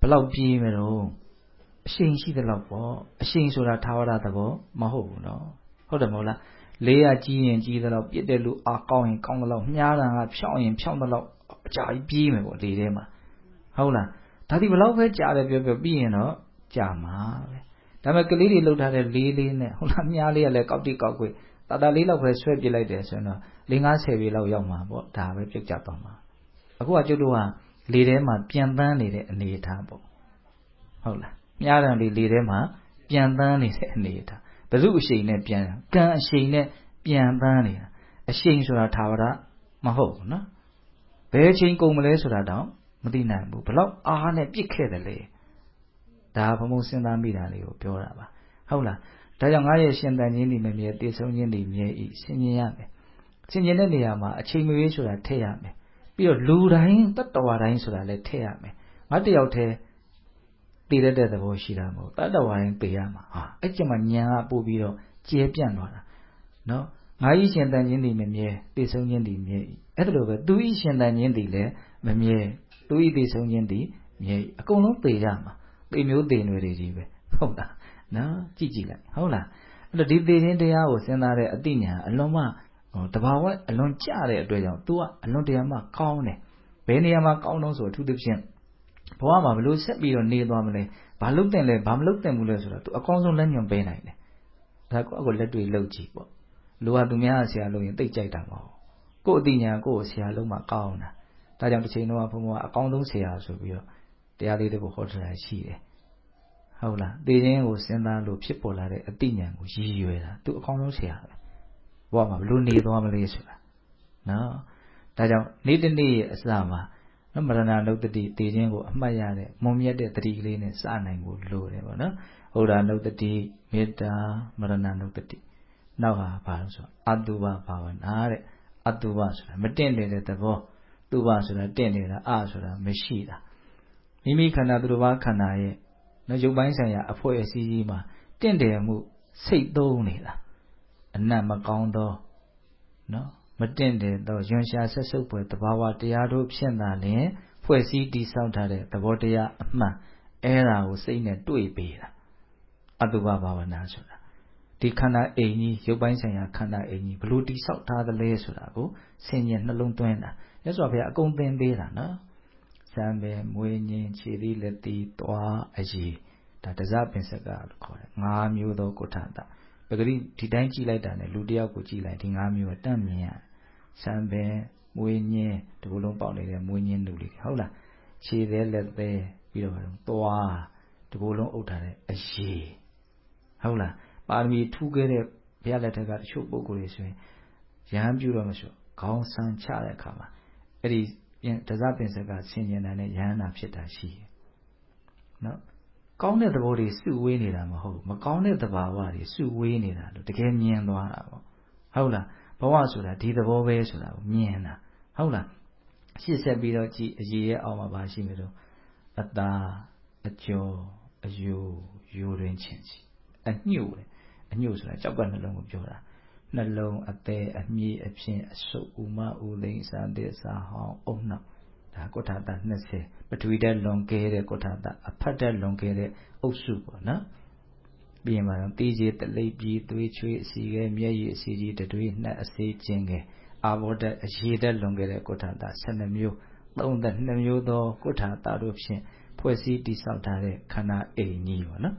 ဘလောက်ပြေးမလို့ အရှိန်ရှိသလောက်ပေါ့အရှိန်ဆိုတာသာဝရသဘောမဟုတ်ဘူးနော်ဟုတ်တယ်မဟုတ်လားလေးရကြီးရင်ကြီးသလောက်ပြစ်တဲ့လူအာကောင်းရင်ကောင်းသလောက်မြားတာကဖြောင်းရင်ဖြောင်းသလောက်အကြာကြီးပြေးမယ်ပေါ့လေထဲမှာဟုတ်လားဒါဒီဘလောက်ပဲကြာတယ်ပြောပြောပြီးရင်တော့ကြာမှာပဲဒါပေမဲ့ကလေးတွေလှုပ်ထားတဲ့လေးလေးနဲ့ဟုတ်လားမြားလေးကလည်းကောက်တိကောက်ခွေတာတာလေးလောက်ပဲဆွဲပစ်လိုက်တယ်ဆိုရင်တော့၄50ပေလောက်ရောက်မှာပေါ့ဒါပဲပြုတ်ကြသွားမှာအခုကကျုပ်တို့ကလေထဲမှာပြန်တန်းနေတဲ့အနေအထားပေါ့ဟုတ်လား မြားတံလေးလေထဲမှာပြန်တန်းနေတဲ့အနေအထားဘယ်သူအရှိန်နဲ့ပြန်ကံအရှိန်နဲ့ပြန်တန်းနေတာအရှိန်ဆိုတာသာဝရမဟုတ်ဘူးနော်ဘယ်ချိန်ကုန်မလဲဆိုတာတော့မသိနိုင်ဘူးဘလောက်အားနဲ့ပြစ်ခဲ့တယ်လေဒါဘုံဘုံစဉ်းစားမိတာလေးကိုပြောတာပါဟုတ်လားဒါကြောင့်ငါရဲ့ရှင်တန်ခြင်းဒီမမြဲတည်ဆုံးခြင်းဒီမြဲဤဆင်ញင်ရမယ်ဆင်ញင်တဲ့နေရာမှာအချိန်မရွေးဆိုတာထည့်ရမယ်ပြီးတော့လူတိုင်းတတ္တဝါတိုင်းဆိုတာလည်းထည့်ရမယ်ငါတယောက်တည်း တည်ရတဲ့သဘောရှိတာမဟုတ်တတ္တဝါတိုင်းတည်ရမှာဟာအဲ့ကျမှဉာဏ်ကပို့ပြီးတော့ကျဲပြန့်သွားတာနော်ငါဤရှင်တန်ခြင်းဒီမမြဲတည်ဆုံးခြင်းဒီမြဲဤအဲ့ဒါလိုပဲသူဤရှင်တန်ခြင်းဒီလည်းမမြဲသူဤတည်ဆုံးခြင်းဒီမြဲအကုန်လုံးတည်ရမှာတည်မျိုးတည်နွယ်တွေကြီးပဲဟုတ်လားနော်ကြည့်ကြည့်လိုက်ဟုတ်လားအဲ့တော့ဒီတည်ခြင်းတရားကိုစဉ်းစားတဲ့အတိညာအလွန်မှဟိုတဘာဝအလွန်ကြတဲ့အတွက်ကြောင့် तू ကအလွန်တရာမှကောင်းတယ်ဘယ်နေရာမှာကောင်းတော့ဆိုအထူးသဖြင့် ဘဝမှာဘလို့ဆက်ပြီးတော့နေသွားမလဲဘာလုပ်တင်လဲဘာမလုပ်တင်ဘူးလဲဆိုတော့ तू အကောင်းဆုံးလက်ညွန်ပေးနိုင်တယ်ဒါကိုအခုလက်တွေ့လုပ်ကြည့်ပေါ့လူဟာသူများဆရာလုပ်ရင်တိတ်ကြိုက်တာမဟုတ်ကို့အတိညာကို့ဆရာလုံးမှကောင်းတာဒါကြောင့်တစ်ချိန်တော့ဘုံဘုံကအကောင်းဆုံးဆရာဆိုပြီးတော့တရားလေးတွေကိုဟောထားတာရှိတယ်ဟုတ်လားသိခြင်းကိုစဉ်းစားလို့ဖြစ်ပေါ်လာတဲ့အတိညာကိုရည်ရွယ်တာသူအကောင်းဆုံးဆရာပဲဘဝမှာဘလို့နေသွားမလဲဆိုတာနော်ဒါကြောင့်နေ့တနေ့ရဲ့အစမှာ နော်မရဏနုတ္တိသိခြင်းကိုအမှတ်ရတဲ့မွန်မြတ်တဲ့တတိကလေးနဲ့စနိုင်ဖို့လိုတယ်ပေါ့နော်ဟောရာနုတ္တိမေတ္တာမရဏနုတ္တိနောက်ဟာဘာလို့ဆိုအတုပဘာဝနာတဲ့အတုပဆိုတာမတင့်တယ်တဲ့သဘောတုပဆိုတာတင့်နေတာအဆိုတာမရှိတာမိမိခန္ဓာသူတစ်ပါးခန္ဓာရဲ့နော်ရုပ်ပိုင်းဆိုင်ရာအဖွဲ့အစည်းကြီးမှာတင့်တယ်မှုစိတ်သုံးနေတာအနတ်မကောင်းသောနော် မတင့်တယ်သောယွန်ရှာဆက်စုပ်ပွဲတဘာဝတရားတို့ဖြစ်တာလင်ဖွဲ့စည်းတည်ဆောက်ထားတဲ့သဘောတရားအမှန်အဲ့ဒါကိုစိတ်နဲ့တွေ့ပေးတာအတုပဘာဝနာဆိုတာဒီခန္ဓာအိမ်ကြီးရုပ်ပိုင်းဆိုင်ရာခန္ဓာအိမ်ကြီးဘလို့တိဆောက်ထားသလဲဆိုတာကိုဆင်ញင်နှလုံးသွင်းတာရသော်ဘုရားအကုန်သင်ပေးတာနော်စံပဲမွေးညင်းခြေသီးလက်သီးသွားအည်ဒါတစားပင်စကလို့ခေါ်တယ်ငါးမျိုးသောကုဋ္ဌတာပဂရိဒီတိုင်းကြည့်လိုက်တာနဲ့လူတယောက်ကိုကြည့်လိုက်ဒီငါးမျိုးကတန့်မြင်ရ စံပဲမွေးညင်းဒီလိုလုံးပေါက်နေတဲ့မွေးညင်းလူလေးဟုတ်လားခြေသေးလက်သေးပြီးတော့သွားဒီလိုလုံးအုပ်ထားတဲ့အည်ဟုတ်လားပါရမီထူးခဲ့တဲ့ဘုရားလက်ထက်ကတချို့ပုဂ္ဂိုလ်တွေဆိုရင်ရဟန်းပြုတော့မဆိုခေါင်းဆန်းချတဲ့အခါမှာအဲ့ဒီတစားပင်စကဆင်ញင်တာနဲ့ရဟန္တာဖြစ်တာရှိတယ်နော်ကောင်းတဲ့သဘောတွေစုဝေးနေတာမဟုတ်မကောင်းတဲ့သဘာဝတွေစုဝေးနေတာလို့တကယ်မြင်သွားတာပေါ့ဟုတ်လား ဘဝဆိုတာဒီသဘောပဲဆိုတာကိုမြင်တာဟုတ်လားရှစ်ဆက်ပြီးတော့ကြည်အရေးရဲ့အောက်မှာပါရှိမယ်တော့အတာအကျော်အယိုယိုတွင်ချင်းစီအညှို့တယ်အညှို့ဆိုတာကြောက်ကနှလုံးကိုပြောတာနှလုံးအသေးအမြည်အဖြစ်အဆုပ်ဥမဥလိန်စာတဲ့စာဟောင်းအုံနောက်ဒါကုဋ္ဌတာ20ပထဝီဓာတ်လွန်ကဲတဲ့ကုဋ္ဌတာအဖတ်ဓာတ်လွန်ကဲတဲ့အုပ်စုပေါ့နော် ပြီးရင်မှာတေးကြီးတလိပ်ပြီးသွေးချွေးအစီကဲမျက်ရည်အစီကြီးတတွေးနှက်အစေးခြင်းကဲအာဘောဓာတ်အရေဓာတ်လွန်ကဲတဲ့ကုဋ္ဌတာ12မျိုး32မျိုးသောကုဋ္ဌတာတို့ဖြင့်ဖွဲ့စည်းတည်ဆောက်ထားတဲ့ခန္ဓာအိမ်ကြီးပေါ့နော်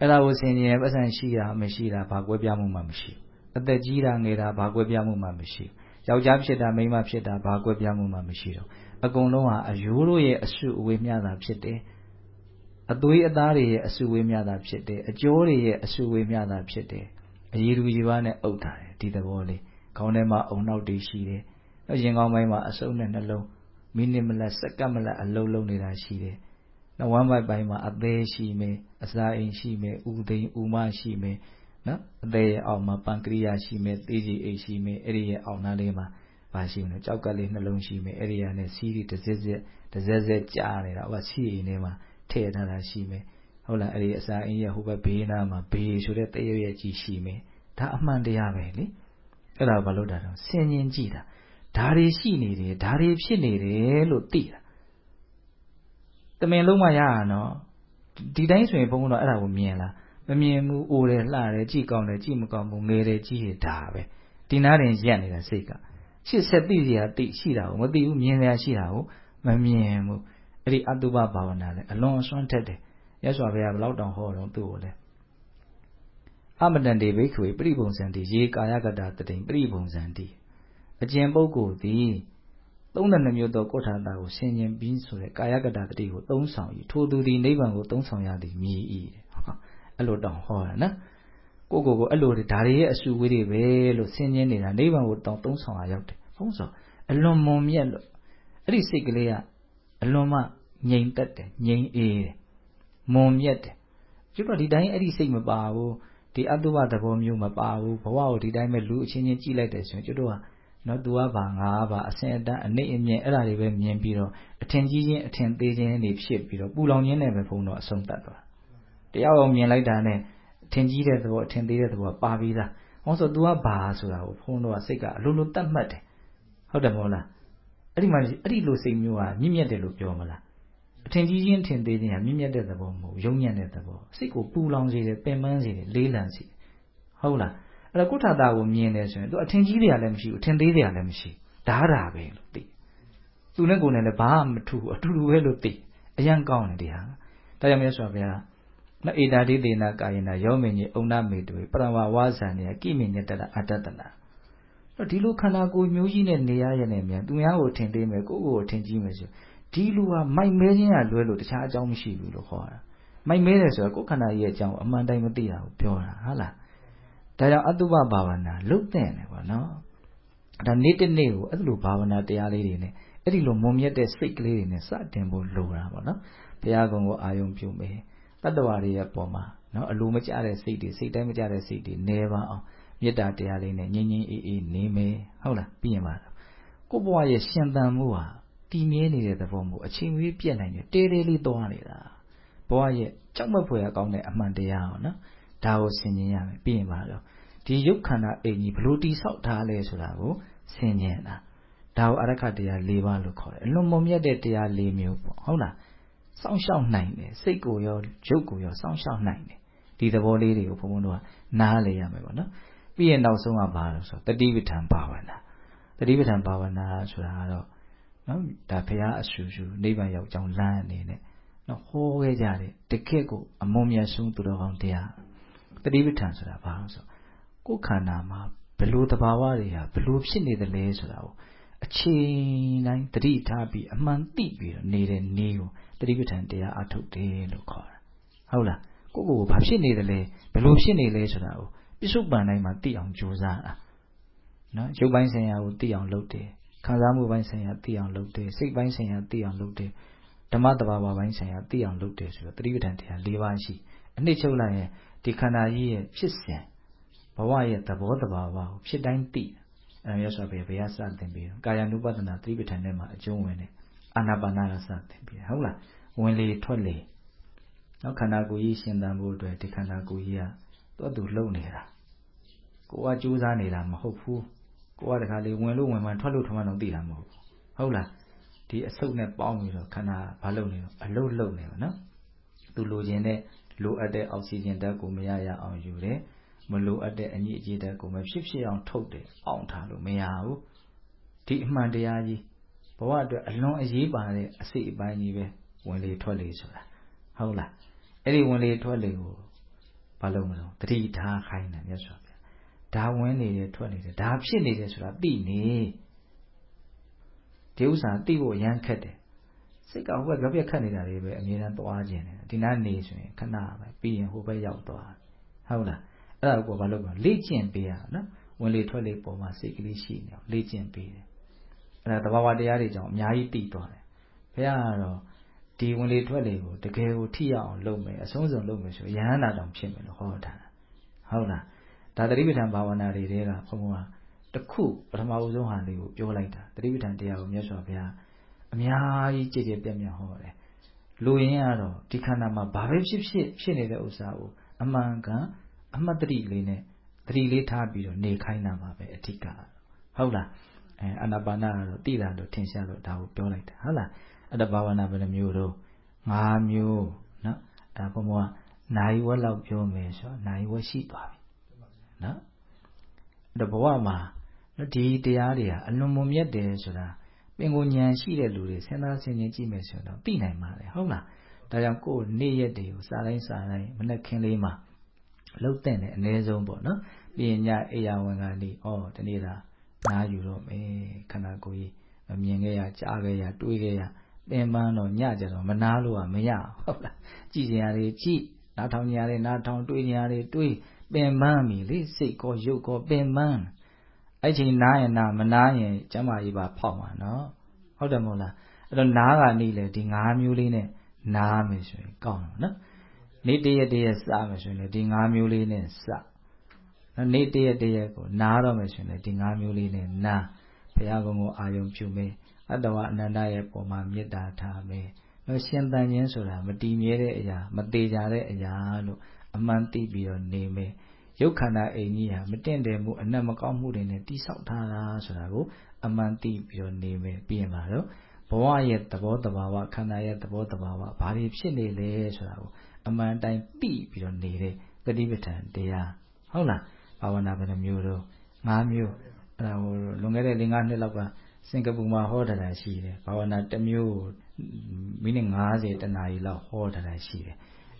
အဲ့ဒါကိုဆင်ញင်ပတ်စံရှိတာမရှိတာဘာကွဲပြားမှုမှမရှိအသက်ကြီးတာငယ်တာဘာကွဲပြားမှုမှမရှိယောက်ျားဖြစ်တာမိန်းမဖြစ်တာဘာကွဲပြားမှုမှမရှိတော့အကုန်လုံးဟာအယိုးတို့ရဲ့အစုအဝေးမျှတာဖြစ်တယ် အသွေးအသားတွေရဲ့အစုဝေးမျှတာဖြစ်တယ်အကျောတွေရဲ့အစုဝေးမျှတာဖြစ်တယ်အရည်သူရည်ပါးနဲ့အုပ်ထားတယ်ဒီသဘောလေးခေါင်းထဲမှာအုံနောက်တွေရှိတယ်ရင်ကောင်းပိုင်းမှာအစုံနဲ့နှလုံးမိနစ်မလက်စက္ကန့်မလက်အလုံးလုံးနေတာရှိတယ်နော်ဝမ်းပိုက်ပိုင်းမှာအသေးရှိမယ်အစာအိမ်ရှိမယ်ဥသိမ်းဥမရှိမယ်နော်အသေးရဲ့အောက်မှာပန်ကရိယာရှိမယ်သေကြီးအိမ်ရှိမယ်အဲ့ဒီရဲ့အောက်နားလေးမှာပါရှိမယ်ကြောက်ကလေးနှလုံးရှိမယ်အဲ့ဒီကနေစီးရီတစ်စက်စက်တစ်စက်စက်ကြားနေတာဟိုကစီးအိမ်ထဲမှာ ထည့်ထားတာရှိမယ်ဟုတ်လားအဲ့ဒီအစာအိမ်ရဲ့ဟိုဘက်ဘေးနားမှာဘေးဆိုတဲ့တရရဲ့ကြီးရှိမယ်ဒါအမှန်တရားပဲလေအဲ့ဒါဘာလို့တာတော့ဆင်ញင်ကြည့်တာဒါတွေရှိနေတယ်ဒါတွေဖြစ်နေတယ်လို့သိတာတမင်လုံးမရရနော်ဒီတိုင်းဆိုရင်ဘုန်းကတော့အဲ့ဒါကိုမြင်လားမမြင်ဘူးအိုတယ်လှတယ်ကြည့်ကောင်းတယ်ကြည့်မကောင်းဘူးငယ်တယ်ကြည့်ရဒါပဲဒီနားတင်ရက်နေတာစိတ်ကရှစ်ဆက်သိစရာသိရှိတာကိုမသိဘူးမြင်စရာရှိတာကိုမမြင်ဘူး အဲ့ဒီအတုပဘာဝနာလဲအလွန်အစွမ်းထက်တယ်ရသော်ဘုရားဘလောက်တောင်ဟောတော့သူ့ကိုလဲအမတန်တေဘိခွေပရိပုံစံတိရေကာယကတတတိပရိပုံစံတိအကျဉ်ပုဂ္ဂိုလ်သည်သုံးတဲ့နှမျိုးသောကုဋ္ဌာတာကိုဆင်ញင်ပြီးဆိုတဲ့ကာယကတတတိကိုသုံးဆောင်၏ထိုသူသည်နိဗ္ဗာန်ကိုသုံးဆောင်ရသည်မြည်၏အဲ့လိုတောင်ဟောတာနော်ကိုကိုကိုအဲ့လိုဒါတွေရဲ့အစုဝေးတွေပဲလို့ဆင်ញင်နေတာနိဗ္ဗာန်ကိုတောင်သုံးဆောင်ရရောက်တယ်ဘုံဆိုအလွန်မွန်မြတ်လို့အဲ့ဒီစိတ်ကလေးကအလွန်မှ ငြိမ်သက်တယ်ငြိမ်အေးတယ်မွန်မြတ်တယ်ကျွတ်တော့ဒီတိုင်းအဲ့ဒီစိတ်မပါဘူးဒီအတုဝသဘောမျိုးမပါဘူးဘဝကိုဒီတိုင်းပဲလူအချင်းချင်းကြည့်လိုက်တယ်ဆိုရင်ကျွတ်တော့နော်သူကဘာငါကဘာအစင်အတန်းအနှိမ့်အမြင့်အဲ့ဒါတွေပဲမြင်ပြီးတော့အထင်ကြီးချင်းအထင်သေးချင်းတွေဖြစ်ပြီးတော့ပူလောင်ခြင်းနဲ့ပဲဘုံတော့အဆုံးတတ်သွားတရားအောင်မြင်လိုက်တာနဲ့အထင်ကြီးတဲ့သဘောအထင်သေးတဲ့သဘောပါပြီးသားဟောဆို तू ကဘာဆိုတာကိုဘုံတော့စိတ်ကအလိုလိုတတ်မှတ်တယ်ဟုတ်တယ်မဟုတ်လားအဲ့ဒီမှာအဲ့ဒီလိုစိတ်မျိုးကမြင့်မြတ်တယ်လို့ပြောမလား အထင်ကြီးချင်းထင်သေးခြင်းကမြင့်မြတ်တဲ့သဘောမဟုတ်ယုံညံ့တဲ့သဘောစိတ်ကိုပူလောင်စေတယ်ပင်ပန်းစေတယ်လေးလံစေဟုတ်လားအဲ့တော့ကုဋ္ဌတာကိုမြင်တယ်ဆိုရင်သူအထင်ကြီးတွေကလည်းမရှိဘူးအထင်သေးတွေကလည်းမရှိဓာတာပဲလို့သိသူနဲ့ကိုယ်နဲ့လည်းဘာမှမထူဘူးအတူတူပဲလို့သိအရန်ကောင်းတယ်ဒီဟာဒါကြောင့်မြတ်စွာဘုရားနဧတာတိတေနာကာယနာယောမင်းကြီးအုံနာမေတွေပရမဝါဇာနေကိမိညတတအတ္တတနာဒီလိုခန္ဓာကိုယ်မျိုးကြီးနဲ့နေရရဲ့နဲ့မြန်သူများကိုထင်သေးမယ်ကိုယ့်ကိုယ်ထင်ကြီးမယ်ဆို ဒီလူဟာမိုက်မဲခြင်းကလွဲလို့တခြားအကြောင်းမရှိဘူးလို့ခေါ်တာမိုက်မဲတယ်ဆိုတာကိုယ်ခန္ဓာရဲ့အကြောင်းအမှန်တိုင်းမသိတာကိုပြောတာဟုတ်လားဒါကြောင့်အတုပဘာဝနာလုတ်တဲ့တယ်ပေါ့နော်ဒါနေ့တစ်နေ့ကိုအဲ့လိုဘာဝနာတရားလေးတွေနဲ့အဲ့ဒီလိုမုံမြတ်တဲ့စိတ်ကလေးတွေနဲ့စတင်ဖို့လိုတာပေါ့နော်ဘုရားကုံကိုအာယုံပြုမယ်တတ္တဝါတွေရဲ့ပုံမှာနော်အလိုမကျတဲ့စိတ်တွေစိတ်တိုင်းမကျတဲ့စိတ်တွေနေပါအောင်မေတ္တာတရားလေးနဲ့ငြိမ်းငြိမ်းအေးအေးနေမယ်ဟုတ်လားပြီးရင်ပါကိုဘဝရဲ့ရှင်သန်မှုဟာ တည်မြဲနေတဲ့သဘောမျိုးအချိန်မီပြည့်နိုင်တယ်တေးသေးလေးသွားနေတာဘဝရဲ့ကြောက်မက်ဖွယ်ကောင်းတဲ့အမှန်တရားဟောနော်ဒါကိုဆင်ခြင်ရမယ်ပြီးရင်ပါတော့ဒီရုပ်ခန္ဓာအိမ်ကြီးဘလို့တိဆောက်ထားလဲဆိုတာကိုဆင်ခြင်တာဒါကိုအရခတရား၄ပါးလို့ခေါ်တယ်အလွန်မမြတ်တဲ့တရား၄မျိုးပေါ့ဟုတ်လားစောင့်ရှောက်နိုင်တယ်စိတ်ကိုရောရုပ်ကိုရောစောင့်ရှောက်နိုင်တယ်ဒီသဘောလေးတွေကိုဘုံဘုံတို့ကနားလေရမယ်ပေါ့နော်ပြီးရင်နောက်ဆုံးကဘာလို့ဆိုတတိပဋ္ဌာန်ဘာဝနာတတိပဋ္ဌာန်ဘာဝနာဆိုတာကတော့ နော်ဒါဖရာအဆူဆူနိဗ္ဗာန်ရောက်ကြောင်းလမ်းအနေနဲ့နော်ဟောခဲ့ကြတယ်တကယ့်ကိုအမုံမြတ်ဆုံးသူတော်ကောင်းတရားတတိပဋ္ဌာန်ဆိုတာဘာလို့ဆိုကိုယ်ခန္ဓာမှာဘလို့တဘာဝတွေဟာဘလို့ဖြစ်နေသလဲဆိုတာကိုအချိန်တိုင်းတတိထားပြီးအမှန်သိပြီးတော့နေတဲ့နေကိုတတိပဋ္ဌာန်တရားအထုတ်တယ်လို့ခေါ်တာဟုတ်လားကိုယ့်ကိုယ်ဘာဖြစ်နေသလဲဘလို့ဖြစ်နေလဲဆိုတာကိုပြစ္ဆုတ်ပန်တိုင်းမှာသိအောင်ကြိုးစားတာနော်ရုပ်ပိုင်းဆိုင်ရာကိုသိအောင်လုပ်တယ် ခံစားမှုပိုင်းဆိုင်ရာသိအောင်လုပ်တယ်စိတ်ပိုင်းဆိုင်ရာသိအောင်လုပ်တယ်ဓမ္မတဘာဝပိုင်းဆိုင်ရာသိအောင်လုပ်တယ်ဆိုတော့တတိပဋ္ဌာန်တရား၄ပါးရှိအနှစ်ချုပ်လိုက်ရင်ဒီခန္ဓာကြီးရဲ့ဖြစ်စဉ်ဘဝရဲ့သဘောတဘာဝကိုဖြစ်တိုင်းသိအဲမြတ်စွာဘုရားဘုရားစတင်ပြီးကာယ ानु ပဒနာသတိပဋ္ဌာန်ထဲမှာအကျုံးဝင်တယ်အာနာပါနာကစတင်ပြီးဟုတ်လားဝင်လေထွက်လေနောက်ခန္ဓာကိုယ်ကြီးရှင်သန်ဖို့အတွက်ဒီခန္ဓာကိုယ်ကြီးကသူ့အတူလှုပ်နေတာကိုကကြိုးစားနေတာမဟုတ်ဘူး ကိုကတခါလေဝင်လို့ဝင်မှထွက်လို့ထွက်မှတော့သိတာမဟုတ်ဘူးဟုတ်လားဒီအဆုတ်နဲ့ပေါင်းပြီးတော့ခန္ဓာဘာလုပ်နေတော့အလုတ်လုတ်နေပါနော်သူလိုချင်တဲ့လိုအပ်တဲ့အောက်ဆီဂျင်ဓာတ်ကိုမရရအောင်ယူတယ်မလိုအပ်တဲ့အညစ်အကြေးဓာတ်ကိုမဖြစ်ဖြစ်အောင်ထုတ်တယ်အောင်ထားလို့မရဘူးဒီအမှန်တရားကြီးဘဝအတွက်အလွန်အရေးပါတဲ့အစိတ်အပိုင်းကြီးပဲဝင်လေထွက်လေဆိုတာဟုတ်လားအဲ့ဒီဝင်လေထွက်လေကိုဘာလို့မလို့တတိထားခိုင်းတယ်မြတ်စွာဘုရား ဒါဝင်နေတယ်ထွက်နေတယ်ဒါဖြစ်နေတယ်ဆိုတာသိနေဒီဥစ္စာသိဖို့ရမ်းခက်တယ်စိတ်ကဟိုဘက်ကပြက်ခတ်နေတာတွေပဲအမြဲတမ်းသွားခြင်းတယ်ဒီနားနေဆိုရင်ခဏပဲပြီးရင်ဟိုဘက်ရောက်သွားဟုတ်လားအဲ့ဒါကိုဘာလို့ပြောလေ့ကျင့်ပေးရနော်ဝင်လေထွက်လေပေါ်မှာစိတ်ကလေးရှိနေအောင်လေ့ကျင့်ပေးတယ်အဲ့ဒါတဘာဝတရားတွေကြောင့်အများကြီးတည်သွားတယ်ဘုရားကတော့ဒီဝင်လေထွက်လေကိုတကယ်ကိုထိရအောင်လုပ်မယ်အဆုံးစုံလုပ်မယ်ဆိုရဟန္တာတောင်ဖြစ်မယ်လို့ဟောတာဟုတ်လား ဒါတတိပဋ္ဌာန်ဘာဝနာတွေတဲကဘုံဘုံကတခုပထမဦးဆုံးဟာလေးကိုပြောလိုက်တာတတိပဋ္ဌာန်တရားကိုမြတ်စွာဘုရားအများကြီးကြည်ကြည်ပြည့်ပြည့်ဟောတယ်လူရင်းကတော့ဒီခန္ဓာမှာဘာပဲဖြစ်ဖြစ်ဖြစ်နေတဲ့ဥစ္စာကိုအမှန်ကန်အမှတ်တတိလေးနဲ့တတိလေးထားပြီးတော့နေခိုင်းတာပါပဲအဓိကဟုတ်လားအဲအနာပါနာကတော့တိတာလို့ထင်ရှားလို့ဒါကိုပြောလိုက်တာဟုတ်လားအဲ့ဒါဘာဝနာဘယ်နှမျိုးတော့၅မျိုးနော်အဲ့ဘုံဘကနိုင်ဝက်လောက်ပြောမယ်ဆိုတော့နိုင်ဝက်ရှိသွားပြီ နော်အဲ့တော့ဘဝမှာဒီတရားတွေဟာအလွန်မမြတ်တယ်ဆိုတာပင်ကိုဉာဏ်ရှိတဲ့လူတွေစဉ်းစားဆင်ခြင်ကြည့်မယ်ဆိုတော့သိနိုင်ပါလေဟုတ်လားဒါကြောင့်ကိုယ်နေ့ရက်တွေကိုစားတိုင်းစားတိုင်းမနဲ့ခင်းလေးမှာလှုပ်တဲ့နဲ့အ ਨੇ ဆုံးပေါ့နော်ပြီးရင်ညအိယာဝင်ကနေဩဒီနေ့သာနားယူတော့မယ်ခန္ဓာကိုယ်ကြီးမမြင်ခဲ့ရကြားခဲ့ရတွေးခဲ့ရပင်ပန်းတော့ညကြတော့မနာလို့ကမရဟုတ်လားကြည်စရာတွေကြည်နားထောင်ကြရတယ်နားထောင်တွေးကြရတယ်တွေး ပင်ပန်းပြီလေစိတ်ကောရုပ်ကောပင်ပန်းအဲ့ချိန်နားရင်နားမနားရင်ကျမ်းမာရေးပါဖောက်မှာနော်ဟုတ်တယ်မဟုတ်လားအဲ့တော့နားကနေလေဒီ၅မျိုးလေးနဲ့နားမယ်ဆိုရင်ကောင်းတယ်နော်နေ့တရက်တရက်စမယ်ဆိုရင်ဒီ၅မျိုးလေးနဲ့စနော်နေ့တရက်တရက်ကိုနားတော့မယ်ဆိုရင်ဒီ၅မျိုးလေးနဲ့နားဘုရားကုံကိုအာယုံပြုမယ်အတ္တဝအနန္တရဲ့ပုံမှာမေတ္တာထားမယ်နော်ရှင်တန်ခြင်းဆိုတာမတည်မြဲတဲ့အရာ မသေးကြတဲ့အရာလို့ အမှန်သိပြီးတော့နေမယ်ရုပ်ခန္ဓာအိမ်ကြီးဟာမတင့်တယ်မှုအနက်မကောင်းမှုတွေနဲ့တိဆောက်ထားတာဆိုတာကိုအမှန်သိပြီးတော့နေမယ်ပြီးရင်ပါတော့ဘဝရဲ့သဘောတဘာဝခန္ဓာရဲ့သဘောတဘာဝဘာတွေဖြစ်နေလဲဆိုတာကိုအမှန်တိုင်းသိပြီးတော့နေတဲ့တတိပဋ္ဌာန်တရားဟုတ်လားဘာဝနာဘယ်နှမျိုးတော့၅မျိုးအဲ့ဒါဟိုလွန်ခဲ့တဲ့၄-၅နှစ်လောက်ကစင်ကာပူမှာဟောတာရှိတယ်ဘာဝနာတစ်မျိုးမိနစ်90တနာရီလောက်ဟောတာရှိတယ်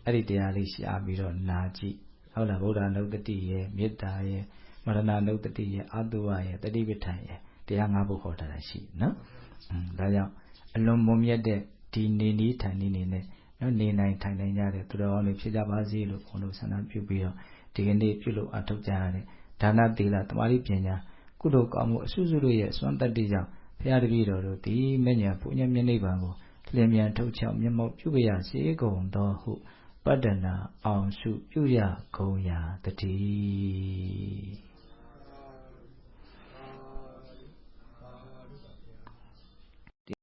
အဲ့ဒီတရားလေးရှားပြီးတော့နာကြည့်ဟုတ်လားဗုဒ္ဓနုတ္တိရဲ့မေတ္တာရဲ့မရဏနုတ္တိရဲ့အတုဝရဲ့တတိပဋ္ဌာန်ရဲ့တရား၅ဘုဟောတာရှိနော်ဒါကြောင့်အလွန်မုံမြတ်တဲ့ဒီနေနည်းထိုင်နည်းနေနဲ့နော်နေနိုင်ထိုင်နိုင်ကြတဲ့သူတော်ကောင်းတွေဖြစ်ကြပါစေလို့ဘုန်းတော်ဆန္ဒပြုပြီးတော့ဒီကနေ့ပြုလို့အထောက်ကြရတဲ့ဒါနသီလတမာတိပညာကုသိုလ်ကောင်းမှုအစွစုတို့ရဲ့စွမ်းတတ္တိကြောင့်ဘုရားတပည့်တော်တို့ဒီမညာဘုညမျက်နှိပ်ပံကိုလျင်မြန်ထုတ်ချောက်မျက်မှောက်ပြုရစေကုန်သောဟု ပတ္တနာအောင်စုပြုရကုန်ရာတည်း